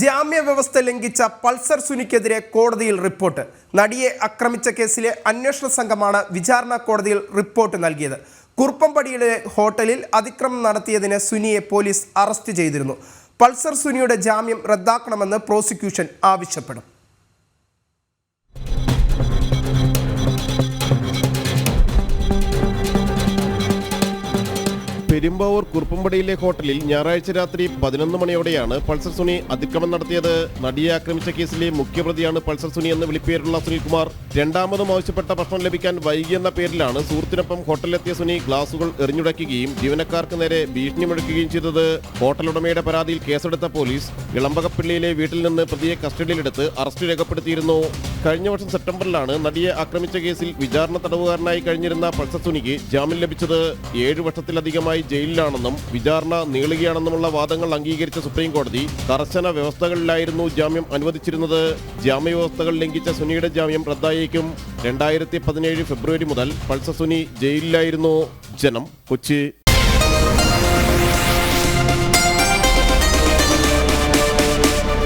ജാമ്യ വ്യവസ്ഥ ലംഘിച്ച പൾസർ സുനിക്കെതിരെ കോടതിയിൽ റിപ്പോർട്ട്. നടിയെ ആക്രമിച്ച കേസിലെ അന്വേഷണ സംഘമാണ് വിചാരണ കോടതിയിൽ റിപ്പോർട്ട് നൽകിയത്. കുറുപ്പംപടിയിലെ ഹോട്ടലിൽ അതിക്രമം നടത്തിയതിന് സുനിയെ പോലീസ് അറസ്റ്റ് ചെയ്തിരുന്നു. പൾസർ സുനിയുടെ ജാമ്യം റദ്ദാക്കണമെന്ന് പ്രോസിക്യൂഷൻ ആവശ്യപ്പെടും. പെരുമ്പാവൂർ കുറുപ്പമ്പടിയിലെ ഹോട്ടലിൽ ഞായറാഴ്ച രാത്രി പതിനൊന്ന് മണിയോടെയാണ് പൾസർ സുനി അതിക്രമം നടത്തിയത്. നടിയെ ആക്രമിച്ച കേസിലെ മുഖ്യപ്രതിയാണ് പൾസർ സുനി എന്ന് വിളിപ്പേരുള്ള സുനിൽകുമാർ. രണ്ടാമതും ആവശ്യപ്പെട്ട ഭക്ഷണം ലഭിക്കാൻ വൈകിയെന്ന പേരിലാണ് സുഹൃത്തിനൊപ്പം ഹോട്ടലിലെത്തിയ സുനി ഗ്ലാസുകൾ എറിഞ്ഞുടയ്ക്കുകയും ജീവനക്കാർക്ക് നേരെ ഭീഷണി മുഴക്കുകയും ചെയ്തത്. ഹോട്ടൽ ഉടമയുടെ പരാതിയിൽ കേസെടുത്ത പോലീസ് ഇളമ്പകപ്പിള്ളിയിലെ വീട്ടിൽ നിന്ന് പ്രതിയെ കസ്റ്റഡിയിലെടുത്ത് അറസ്റ്റ് രേഖപ്പെടുത്തിയിരുന്നു. കഴിഞ്ഞ വർഷം സെപ്റ്റംബറിലാണ് നടിയെ ആക്രമിച്ച കേസിൽ വിചാരണ തടവുകാരനായി കഴിഞ്ഞിരുന്ന പൾസർ സുനിക്ക് ജാമ്യം ലഭിച്ചത്. ഏഴ് വർഷത്തിലധികമായി ജയിലിലാണെന്നും വിചാരണ നീളുകയാണെന്നുമുള്ള വാദങ്ങൾ അംഗീകരിച്ച സുപ്രീം കോടതി കർശന വ്യവസ്ഥകളിലായിരുന്നു ജാമ്യം അനുവദിച്ചിരുന്നത്. ജാമ്യവ്യവസ്ഥകൾ ലംഘിച്ച സുനിയുടെ ജാമ്യം റദ്ദായേക്കും. രണ്ടായിരത്തി പതിനേഴ് ഫെബ്രുവരി മുതൽ പൾസസുനി ജയിലിലായിരുന്നു. ജനം കൊച്ചി.